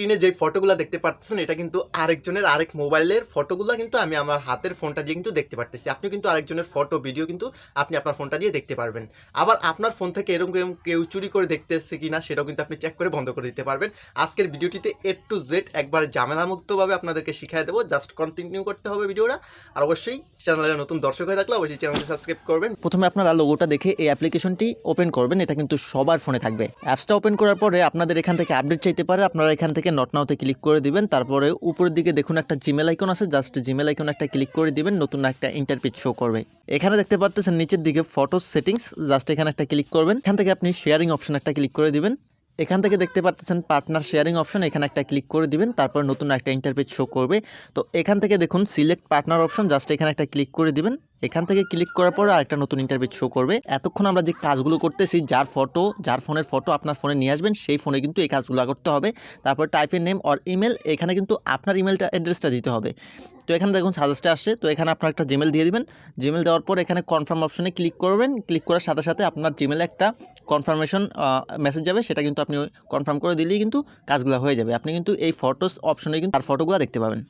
স্ক্রিনে যে ফটোগুলো দেখতে পাচ্ছেন এটা কিন্তু আরেকজনের আরেক মোবাইলের ফটোগুলো কিন্তু আমি আমার হাতের ফোনটা দিয়ে কিন্তু দেখতে পারতেছি। আপনি কিন্তু আরেকজনের ফটো ভিডিও কিন্তু আপনি আপনার ফোনটা দিয়ে দেখতে পারবেন। আবার আপনার ফোন থেকে এরকম কেউ- চুরি করে দেখতে এসছে কিনা, সেটাও কিন্তু আপনি চেক করে বন্ধ করে দিতে পারবেন। আজকের ভিডিওটিতে এ টু জেড একবার ঝামেলামুক্তভাবে আপনাদেরকে শিখিয়ে দেবো। জাস্ট কন্টিনিউ করতে হবে ভিডিওটা। আর অবশ্যই চ্যানেলে নতুন দর্শক হয়ে থাকলে অবশ্যই চ্যানেলটি সাবস্ক্রাইব করবেন। প্রথমে আপনারা লোগোটা দেখে এই অ্যাপ্লিকেশনটি ওপেন করবেন। এটা কিন্তু সবার ফোনে থাকবে। অ্যাপসটা ওপেন করার পরে আপনাদের এখান থেকে আপডেট চাইতে পারে। আপনারা এখান থেকে নট নাওতে ক্লিক করে দিবেন। তারপরে উপরের দিকে দেখুন একটা জিমেল আইকন আছে জাস্ট জিমেল আইকন একটা ক্লিক করে দিবেন, নতুন একটা ইন্টারপিচ শো করবে। এখানে দেখতে পাচ্ছেন নিচের দিকে ফটো সেটিংস জাস্ট এখানে একটা ক্লিক করবেন। এখান থেকে আপনি শেয়ারিং অপশন একটা ক্লিক করে দিবেন। এখান থেকে দেখতে পাচ্ছেন পার্টনার শেয়ারিং অপশন এখানে একটা ক্লিক করে দিবেন, তারপর নতুন একটা ইন্টারপেজ শো করবে। তো এখান থেকে দেখুন সিলেক্ট পার্টনার অপশন জাস্ট এখানে একটা ক্লিক করে দিবেন। এখান থেকে ক্লিক করার পর আরেকটা নতুন ইন্টারভিউ শো করবে। এতক্ষণ আমরা যে কাজগুলো করতেছি, যার ফটো যার ফোনের ফটো আপনার ফোনে নিয়ে আসবেন, সেই ফোনে কিন্তু এই কাজগুলো করতে হবে। তারপর টাইপের নেম অর ইমেল এখানে কিন্তু আপনার ইমেলটা অ্যাড্রেসটা দিতে হবে। তো এখানে দেখুন সাজেস্টে আসছে, তো এখানে আপনার একটা জিমেল দিয়ে দিবেন। জিমেল দেওয়ার পর এখানে কনফার্ম অপশনে ক্লিক করবেন। ক্লিক করার সাথে সাথে আপনার জিমেলে একটা কনফার্মেশন মেসেজ যাবে। সেটা কিন্তু আপনি কনফার্ম করে দিলেই কিন্তু কাজগুলো হয়ে যাবে। আপনি কিন্তু এই ফটোস অপশনে কিন্তু তার ফটোগুলো দেখতে পাবেন।